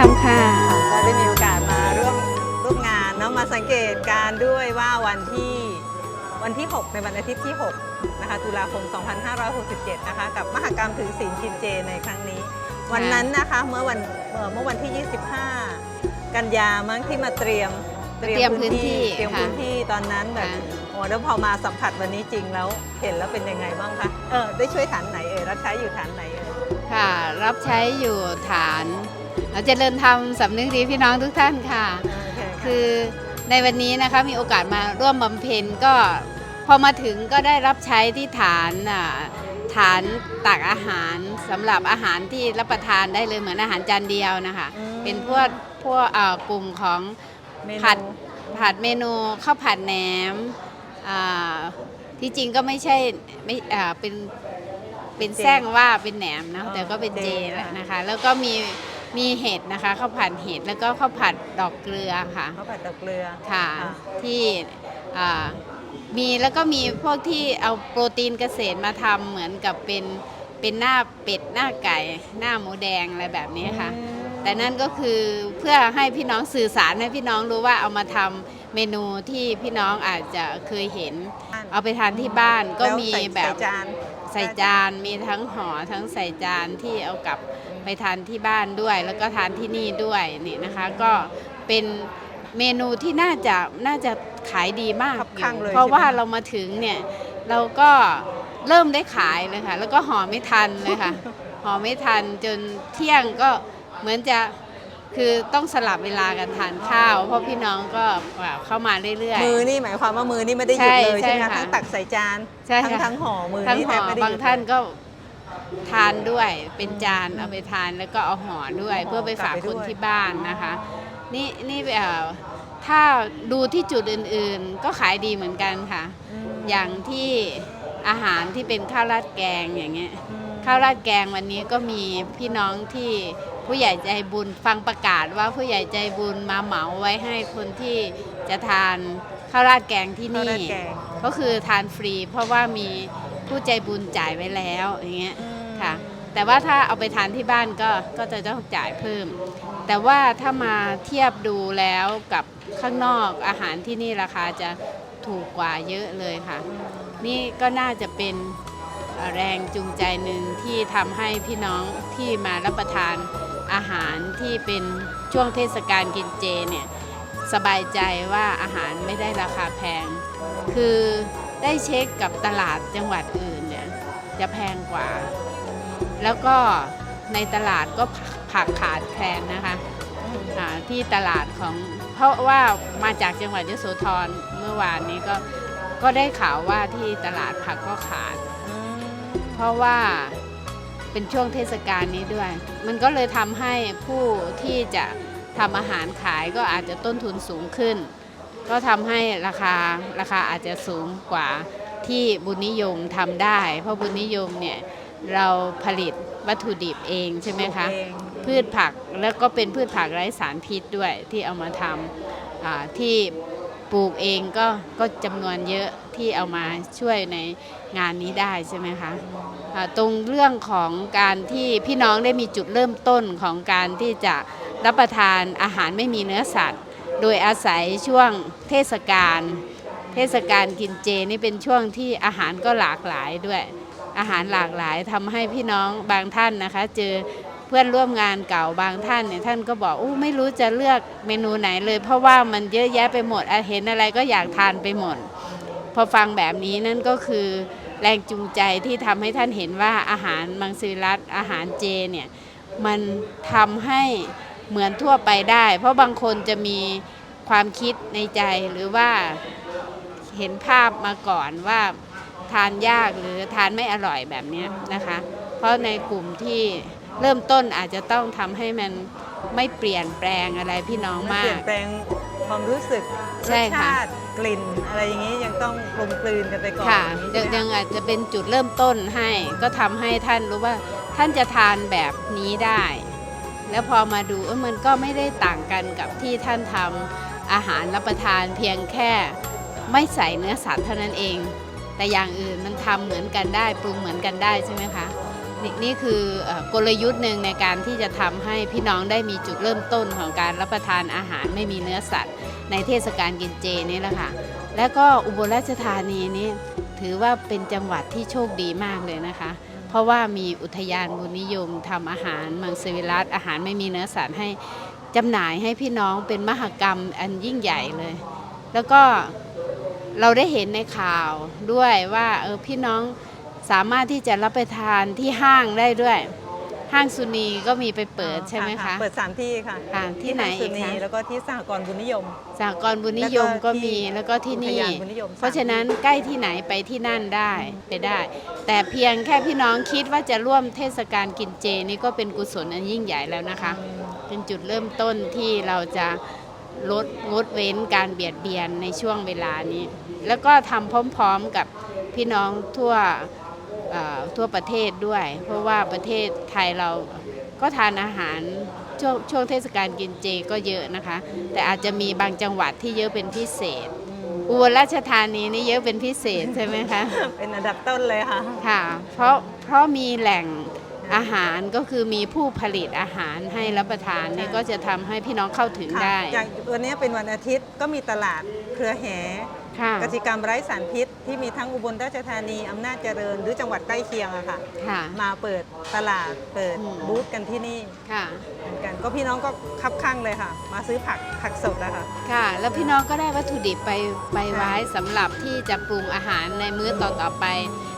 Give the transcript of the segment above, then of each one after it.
ทำค่ะ ก็ได้มีโอกาสมาร่วมร่วมงานเนาะมาสังเกตการณ์ด้วยว่าวันที่วันที่ 6 ในวันอาทิตย์ที่ 6 นะคะ ตุลาคม 2567 นะคะ กับมหกรรมถือศีลกินเจในครั้งนี้ วันนั้นนะคะเมื่อวันเอ่อเมื่อวันที่ 25 กันยามั้งที่มาเตรียมเตรียมพื้นที่เตรียมค่ะพื้นที่ตอนนั้นแบบค่ะ โอ้แล้วพอมาสัมผัสวันนี้จริงแล้วเห็นแล้วเป็นยังไงบ้างคะเออได้ช่วยฐานไหนเอ่ยรับใช้อยู่ฐานไหนเอ่ย ค่ะ รับใช้อยู่ฐาน เราจะเริญธรรมสำนึกดีพี่น้องทุกท่านค่ะโอเคค่ะ คือในวันนี้นะคะมีโอกาสมาร่วมบำเพ็ญก็พอมาถึงก็ได้รับใช้ที่ฐานอ่าฐานตักอาหารสำหรับอาหารที่รับประทานได้เลยเหมือนอาหารจานเดียวนะคะอืมเป็นพวกพวกเอ่อกลุ่มของเมนูผัดผัดเมนูข้าวผัดแหนมอ่าที่จริงก็ไม่ใช่ไม่อ่าเป็นเป็นแซงว่าเป็นแหนมนะอ๋อแต่ก็เป็นเจเจแหละค่ะนะคะ แล้วก็มี มีเห็ดนะคะข้าวผัดเห็ดแล้วก็ข้าวผัดดอกเกลือค่ะข้าวผัดดอกเกลือค่ะค่ะที่อ่ามีแล้วก็มีพวกที่เอาโปรตีนเกษตรมาทำเหมือนกับเป็นเป็นหน้าเป็ดหน้าไก่ หน้าหมูแดงอะไรแบบนี้ค่ะอืมแต่นั่นก็คือเพื่อให้พี่น้องสื่อสารให้พี่น้องรู้ว่าเอามาทำเมนูที่พี่น้องอาจจะเคยเห็น เอาไปทานที่บ้านก็ล้วมีใส่แบบใส่จานใส่จานมีทั้งห่อทั้งใส่จานที่เอากลับไปทานที่บ้านด้วย แล้วก็ทานที่นี่ด้วยนี่นะคะ ก็เป็นเมนูที่น่าจะน่าจะขายดีมากคับอข้างยู่เลยเพราะใช่ไหมว่าเรามาถึงเนี่ยเราก็เริ่มได้ขายเลยค่ะ แล้วก็ห่อไม่ทันเลยค่ะห่อไม่ทันจนเที่ยงก็เหมือนจะ คือต้องสลับเวลากันทานข้าว เพราะพี่น้องก็เข้ามาเรื่อยๆมือนี่หมายความว่ามือนี่ไม่ได้หยุดเลยใช่ใช่ไหมใช่คะค่ะทั้งตักใส่จานใช่ทั้งค่ะ ทั้งห่อมือทั้งนี่ห่แทอบไม่ได้หบางยุด ท่านเลยก็ทานด้วยเป็นจานเอาไปทานแล้วก็เอาห่อด้วยห่อเพื่อไปฝากกลับไปคนด้วย ที่บ้านนะคะ นี่นี่เอ่อถ้าดูที่จุดอื่นๆ ก็ขายดีเหมือนกันค่ะ อืมอย่างที่อาหารที่เป็นข้าวราดแกงอย่างเงี้ย อืม ข้าวราดแกงวันนี้ก็มีพี่น้องที่ผู้ใหญ่ใจบุญฟังประกาศว่าผู้ใหญ่ใจบุญมาเหมาไว้ให้คนที่จะทานข้าวราดแกงที่ข้าวนี่ราดแกง ก็คือทานฟรี เพราะว่ามีผู้ใจบุญจ่ายไว้แล้วอย่างเงี้ยอืมค่ะแต่ว่าถ้าเอาไปทานที่บ้านก็ก็จะต้องจ่ายเพิ่ม แต่ว่าถ้ามาเทียบดูแล้วกับข้างนอกอาหารที่นี่ราคาจะถูกกว่าเยอะเลยค่ะ นี่ก็น่าจะเป็นเอ่อ แรงจูงใจหนึ่งที่ทำให้พี่น้องที่มารับประทานอาหารที่เป็นช่วงเทศกาลกินเจเนี่ยสบายใจว่าอาหารไม่ได้ราคาแพง คือได้เช็คกับตลาดจังหวัดอื่นเนี่ยจะแพงกว่า แล้วก็ในตลาดก็ผักขาดแคลนนะคะที่ตลาดของเพราะว่ามาจากจังหวัดยโสธรเมื่อวานนี้ก็ก็ได้ข่าวว่าที่ตลาดผักก็ขาด ราะว่าเป็นช่วงเทศกาลนี้ด้วย มันก็เลยทำให้ผู้ที่จะทำอาหารขายก็อาจจะต้นทุนสูงขึ้น ก็ทำให้ราคาราคาอาจจะสูงกว่าที่บุญนิยมทำได้ เพราะบุญนิยมเนี่ยเราผลิตวัตถุดิบเองใช่ไหมคะเองพืชผักแล้วก็เป็นพืชผักไร้สารพิษด้วยที่เอามาทำอ่าที่ ปลูกเองก็ก็จำนวนเยอะที่เอามาช่วยในงานนี้ได้ใช่ไหมคะตรงเรื่องของการที่พี่น้องได้มีจุดเริ่มต้นของการที่จะรับประทานอาหารไม่มีเนื้อสัตว์ โดยอาศัยช่วงเทศกาลเทศกาลกินเจนี่เป็นช่วงที่อาหารก็หลากหลายด้วย อาหารหลากหลายทำให้พี่น้องบางท่านนะคะ เจอ เพื่อนร่วมงานเก่าบางท่านเนี่ยท่านก็บอกอู้ไม่รู้จะเลือกเมนูไหนเลย เพราะว่ามันเยอะแยะไปหมดเห็นอะไรก็อยากทานไปหมด พอฟังแบบนี้นั่นก็คือแรงจูงใจที่ทำให้ท่านเห็นว่าอาหารมังสวิรัตอาหารเจเนี่ยมันทำให้เหมือนทั่วไปได้ เพราะบางคนจะมีความคิดในใจหรือว่าเห็นภาพมาก่อนว่าทานยากหรือทานไม่อร่อยแบบนี้นะคะ เพราะในกลุ่มที่ เริ่มต้นอาจจะต้องทำให้มันไม่เปลี่ยนแปลงอะไรพี่น้องไม่มาเปลี่ยก นแปลงความรู้สึกรใช่สค่ะ ชาติกลิ่น อะไรอย่างนี้ยังต้องกลมกลืนกันไปก่อนค่ะอย่างนี้ยังใช่ไหม ยังอาจจะเป็นจุดเริ่มต้นให้ ก็ทำให้ท่านรู้ว่าท่านจะทานแบบนี้ได้ แล้วพอมาดูเออมันก็ไม่ได้ต่างกันกับที่ท่านทำอาหารรับประทานเพียงแค่ไม่ใส่เนื้อสัตว์เท่านั้นเอง แต่อย่างอื่นมันทำเหมือนกันได้ ปรุงเหมือนกันได้ใช่ไหมคะ นี่นี่คืออกลยุทธ์หนึ่งในการที่จะทำให้พี่น้องได้มีจุดเริ่มต้นของการรับประทานอาหารไม่มีเนื้อสัตว์ ในเทศกาลกินเจนี่แหละค่ะ แล้วก็อุบลราชธานีนี้ถือว่าเป็นจังหวัดที่โชคดีมากเลยนะคะ เพราะว่ามีอุทยานบุญนิยมทำอาหารมังสวิรัตอาหารไม่มีเนื้อสัตว์ให้จำหน่ายให้พี่น้องเป็นมหกรรมอันยิ่งใหญ่เลย แล้วก็เราได้เห็นในข่าวด้วยว่าเออพี่น้อง สามารถที่จะรับประทานที่ห้างได้ด้วย ห้างสุนีก็มีไปเปิดใช่ไหมคะ เปิด3ที่ค่ะค่ะที่ไหนทางสุอีกนีคะแล้วก็ที่สหกรณ์บุญนิยม สหกรณ์บุญนิยมก็มีแล้วก็ที่อุทนี่ยานบุญนิยมเพราะฉะนั้นใกล้ที่ไหนไปที่นั่นได้ไปได้ แต่เพียงแค่พี่น้องคิดว่าจะร่วมเทศกาลกินเจนี่ก็เป็นกุศลอันยิ่งใหญ่แล้วนะคะ เป็นจุดเริ่มต้นที่เราจะลดงดเว้นการเบียดเบียนในช่วงเวลานี้ แล้วก็ทำพร้อมๆกับพี่น้องทั่วเอ่อ ทั่วประเทศด้วย เพราะว่าประเทศไทยเราก็ทานอาหารช่วงช่วงเทศกาลกินเจก็เยอะนะคะ แต่อาจจะมีบางจังหวัดที่เยอะเป็นพิเศษ อุบลราชธานีนี่เยอะเป็นพิเศษใช่ไหมคะ เป็นอันดับต้นเลยค่ะ ค่ะ เพราะเพราะมีแหล่งอาหารก็คือมีผู้ผลิตอาหารให้รับประทานนี่ก็จะทำให้พี่น้องเข้าถึงค่ะได้ อย่างวันนี้เป็นวันอาทิตย์ก็มีตลาดเครือแห ค่ะกสิกรรมไร้สารพิษที่มีทั้งอุบลราชธานีอำนาจเจริญหรือจังหวัดใกล้เคียงอะค่ะ ค่ะมาเปิดตลาดเปิดอืม บูธกันที่นี่ค่ะ เหมือนกันก็พี่น้องก็คับข้างเลยค่ะ มาซื้อผักผักสดอะค่ะ ค่ะ แล้วพี่น้องก็ได้วัตถุดิบไปไปไว้สำหรับที่จะปรุงอาหารในมื้อต่อๆไป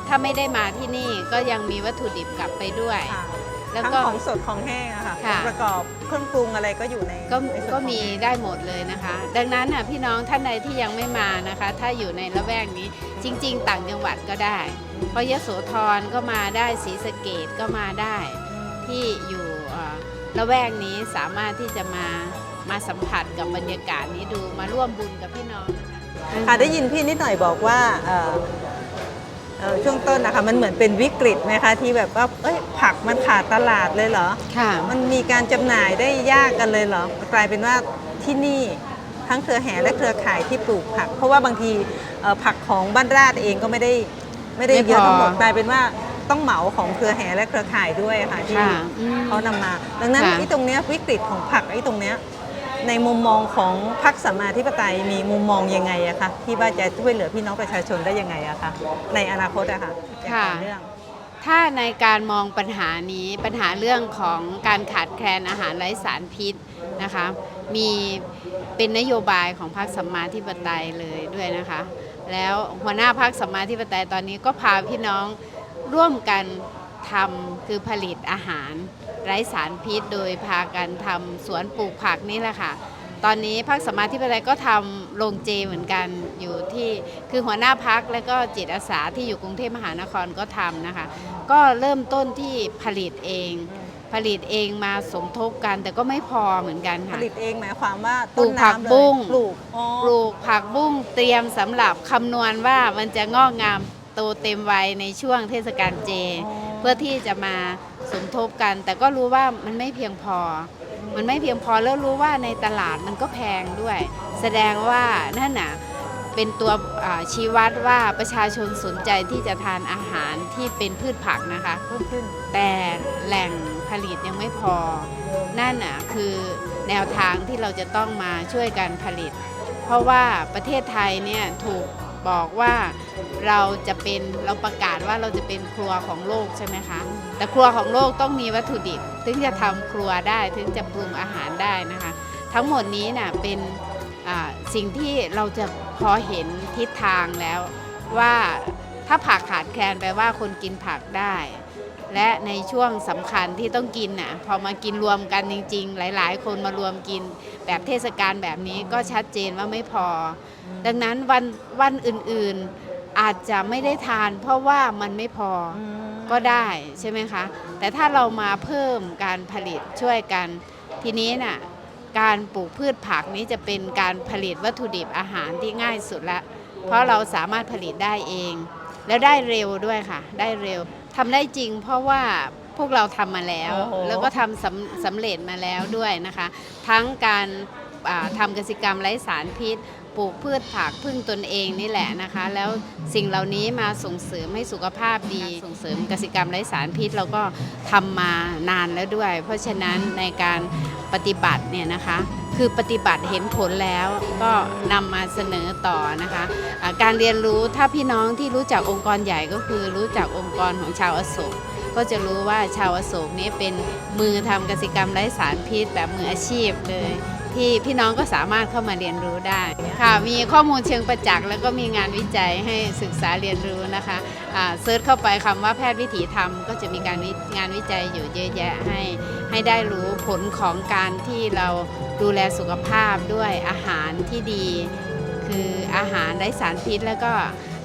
ถ้าไม่ได้มาที่นี่ก็ยังมีวัตถุดิบกลับไปด้วย ค่ะ แล้วทั้งก็ ของสดของแห้งอะค่ะค่ะของประกอบเครื่องปรุงอะไรก็อยู่ในก็ในส่วนก็ของมีแห้งได้หมดเลยนะคะ ดังนั้นน่ะพี่น้องท่านใดที่ยังไม่มานะคะ ถ้าอยู่ในละแวกนี้จริง ๆ ต่างจังหวัดก็ได้ เพราะยโสธรก็มาได้ศรีสะเกดก็มาได้ ที่อยู่เอ่อละแวกนี้สามารถที่จะมามาสัมผัสกับบรรยากาศนี้ดูมาร่วมบุญกับพี่น้องนะคะ ค่ะได้ยินพี่นิดหน่อยบอกว่าเอ่อเอ่อ ช่วงต้นนะคะมันเหมือนเป็นวิกฤตไหมคะที่แบบว่าเอ้ยผักมันขาดตลาดเลยเหรอค่ะ มันมีการจำหน่ายได้ยากกันเลยเหรอกลายเป็นว่าที่นี่ทั้งเครือแห่และเครือข่ายที่ปลูกผัก เพราะว่าบางทีเอ่อผักของบ้านราดเองก็ไม่ได้ไม่ได้ไม่พอเยอะทั้งหมดกลายเป็นว่าต้องเหมาของเครือแห่และเครือข่ายด้วยค่ะที่ค่ะอืมเขานำมา ดังนั้นค่ะไอ้ตรงเนี้ยวิกฤตของผักไอ้ตรงเนี้ย ในมุมมองของพรรคสัมมาธิปไตยมีมุมมองยังไงอะคะที่ว่าจะช่วยเหลือพี่น้องประชาชนได้ยังไงอะคะในอนาคตอะค่ะอย่างต่อเนื่องถ้าในการมองปัญหานี้ปัญหาเรื่องของการขาดแคลนอาหารไร้สารพิษนะคะมีเป็นนโยบายของพรรคสัมมาธิปไตยเลยด้วยนะคะ แล้วหัวหน้าพรรคสัมมาธิปไตยตอนนี้ก็พาพี่น้องร่วมกัน ทำคือผลิตอาหาร ไร้สารพิษ โดยพากันทำสวนปลูกผักนี่แหละค่ะ ตอนนี้พรรคสมมาธิปไตยก็ทำโรงเจเหมือนกันอยู่ที่คือหัวหน้าพักและก็จิตอาสาที่อยู่กรุงเทพมหานครก็ทำนะคะ ก็เริ่มต้นที่ผลิตเองผลิตเองมาสมทบกันแต่ก็ไม่พอเหมือนกันผค่ะ ลิตเองหมายความว่าปลูต้นกผักน้ำเลยบุ้ง ปลูกอ๋อปลูกผักบุ้งเตรียมสำหรับคำนวณว่ามันจะงอกงามโตเต็มวัยในช่วงเทศกาลเจ เพื่อที่จะมาสมทบกัน แต่ก็รู้ว่ามันไม่เพียงพอ มันไม่เพียงพอแล้วรู้ว่าในตลาดมันก็แพงด้วย แสดงว่านั่นน่ะเป็นตัวชี้วัดว่าประชาชนสนใจที่จะทานอาหารที่เป็นพืชผักนะคะขึ้นแต่แหล่งผลิตยังไม่พอ นั่นน่ะคือแนวทางที่เราจะต้องมาช่วยกันผลิต เพราะว่าประเทศไทยเนี่ยถูก บอกว่าเราจะเป็นเราประกาศว่าเราจะเป็นครัวของโลกใช่ไหมคะ แต่ครัวของโลกต้องมีวัตถุดิบ ถึงจะทำครัวได้ถึงจะปรุงอาหารได้นะคะ ทั้งหมดนี้น่ะเป็นอ่าสิ่งที่เราจะพอเห็นทิศทางแล้วว่าถ้าผักขาดแคลนแปลว่าคนกินผักได้ และในช่วงสำคัญที่ต้องกินน่ะพอมากินรวมกันจริง ๆ หลาย ๆ คนมารวมกิน แบบเทศกาลแบบนี้ก็ชัดเจนว่าไม่พอ ดังนั้นวันวันอื่นๆอาจจะไม่ได้ทาน เพราะว่ามันไม่พออืมก็ได้ใช่ไหมคะ แต่ถ้าเรามาเพิ่มการผลิตช่วยกัน ทีนี้น่ะการปลูกพืชผักนี้จะเป็นการผลิตวัตถุดิบอาหารที่ง่ายสุดละ เพราะเราสามารถผลิตได้เอง แล้วได้เร็วด้วยค่ะ ได้เร็วทำได้จริงเพราะว่า พวกเราทำมาแล้ว โอ้โห แล้วก็ทำสำสำเร็จมาแล้วด้วยนะคะ ทั้งการอ่าทำกสิกรรมไร้สารพิษ ปลูกพืชผักพึ่งตนเองนี่แหละนะคะ แล้วสิ่งเหล่านี้มาส่งเสริมให้สุขภาพดีส่งเสริมกสิกรรมไร้สารพิษเราก็ทำมานานแล้วด้วย เพราะฉะนั้นในการปฏิบัติเนี่ยนะคะ คือปฏิบัติเห็นผลแล้วก็นำมาเสนอต่อนะคะอ่าการเรียนรู้ถ้าพี่น้องที่รู้จักองค์กรใหญ่ก็คือรู้จักองค์กรของชาวอโศก ก็จะรู้ว่าชาวอโศกนี้เป็นมือทำกสิกรรมไร้สารพิษแบบมืออาชีพเลย ที่พี่น้องก็สามารถเข้ามาเรียนรู้ได้ค่ะมีข้อมูลเชิงประจักษ์แล้วก็มีงานวิจัยให้ศึกษาเรียนรู้นะคะอ่าเซิร์ชเข้าไปคำว่าแพทย์วิถีธรรมก็จะมีการวิงานวิจัยอยู่เยอะแยะให้ให้ได้รู้ผลของการที่เราดูแลสุขภาพด้วยอาหารที่ดี คืออาหารไร้สารพิษแล้วก็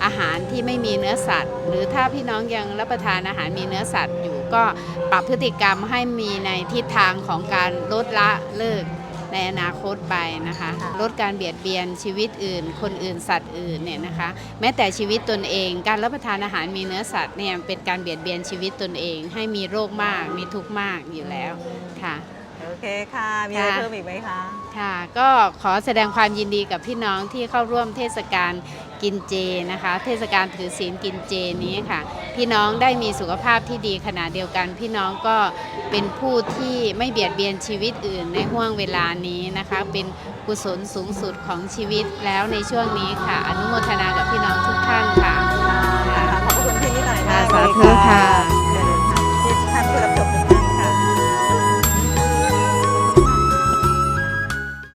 อาหารที่ไม่มีเนื้อสัตว์ หรือถ้าพี่น้องยังรับประทานอาหารมีเนื้อสัตว์อยู่ก็ปรับพฤติกรรมให้มีในทิศทางของการลดละเลิกในอนาคตไปนะคะค่ะลดการเบียดเบียนชีวิตอื่น คนอื่นสัตว์อื่นเนี่ยนะคะ แม้แต่ชีวิตตนเอง การรับประทานอาหารมีเนื้อสัตว์เนี่ยเป็นการเบียดเบียนชีวิตตนเอง ให้มีโรคมาก มีทุกข์มากอยู่แล้วค่ะโอเคค่ะ มีอะไรค่ะเพิ่มอีกไหมคะ ค่ะ ก็ขอแสดงความยินดีกับพี่น้องที่เข้าร่วมเทศกาล กินเจนะคะ เทศกาลถือศีลกินเจนี้ค่ะ พี่น้องได้มีสุขภาพที่ดีขนาดเดียวกัน พี่น้องก็เป็นผู้ที่ไม่เบียดเบียนชีวิตอื่นในห่วงเวลานี้นะคะ เป็นกุศลสูงสุดของชีวิตแล้วในช่วงนี้ค่ะ อนุโมทนากับพี่น้องทุกท่านค่ะค่ะขอบพระคุณพี่นิดหน่อยค่ะมากสาเลยธุค่ะ